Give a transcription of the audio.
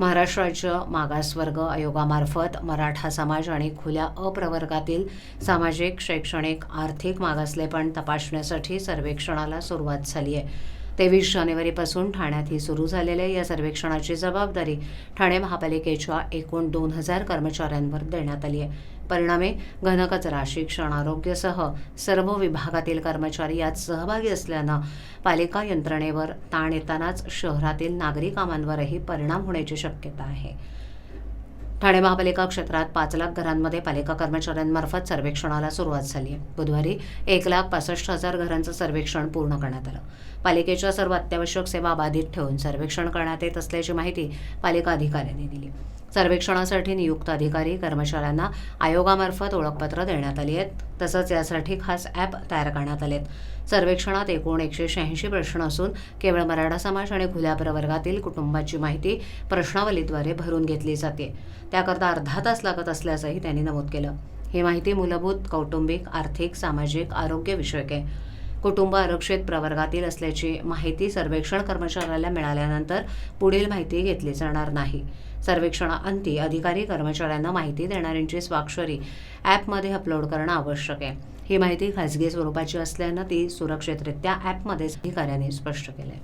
महाराष्ट्र राज्य मागासवर्ग आयोगामार्फत मराठा समाज आणि खुल्या अप्रवर्गातील सामाजिक शैक्षणिक आर्थिक मागासलेपण तपासण्यासाठी सर्वेक्षणाला सुरुवात झाली आहे तेवीस जानेवारीपासून ठाण्यात ही सुरू झालेल्या या सर्वेक्षणाची जबाबदारी ठाणे महापालिकेच्या एकूण दोन हजार कर्मचाऱ्यांवर देण्यात आली आहे. परिणामी घनकचरा शिक्षण आरोग्यसह सर्व विभागातील कर्मचारी यात सहभागी असल्यानं पालिका यंत्रणेवर ताण येतानाच शहरातील नागरिकांवरही परिणाम होण्याची शक्यता आहे. ठाणे महापालिका क्षेत्रात पाच लाख घरांमध्ये पालिका कर्मचाऱ्यांमार्फत सर्वेक्षणाला सुरुवात झाली आहे. बुधवारी एक लाख पासष्ट हजार घरांचं सर्वेक्षण पूर्ण करण्यात आलं. पालिकेच्या सर्व अत्यावश्यक सेवा बाधित ठेवून सर्वेक्षण करण्यात येत असल्याची माहिती पालिका अधिकाऱ्यांनी दिली. सर्वेक्षणासाठी नियुक्त अधिकारी कर्मचाऱ्यांना आयोगामार्फत ओळखपत्र देण्यात आली आहेत. तसंच यासाठी खास ॲप तयार करण्यात आले आहेत सर्वेक्षणात एकूण एकशे शहाऐंशी प्रश्न असून केवळ मराठा समाज आणि खुल्या प्रवर्गातील कुटुंबाची माहिती प्रश्नावलीद्वारे भरून घेतली जाते. त्याकरता अर्धा तास लागत असल्याचंही त्यांनी नमूद केलं. ही माहिती मूलभूत कौटुंबिक आर्थिक सामाजिक आरोग्य विषयक आहे. कुटुंब आरक्षित प्रवर्गातील असल्याची माहिती सर्वेक्षण कर्मचाऱ्याला मिळाल्यानंतर पुढील माहिती घेतली जाणार नाही. सर्वेक्षणाअंती अधिकारी कर्मचाऱ्यांना माहिती देणाऱ्यांची स्वाक्षरी ॲपमध्ये अपलोड करणं आवश्यक आहे. ही माहिती खाजगी स्वरूपाची असल्यानं ती सुरक्षितरित्या ॲपमध्येच अधिकाऱ्यांनी स्पष्ट केलं आहे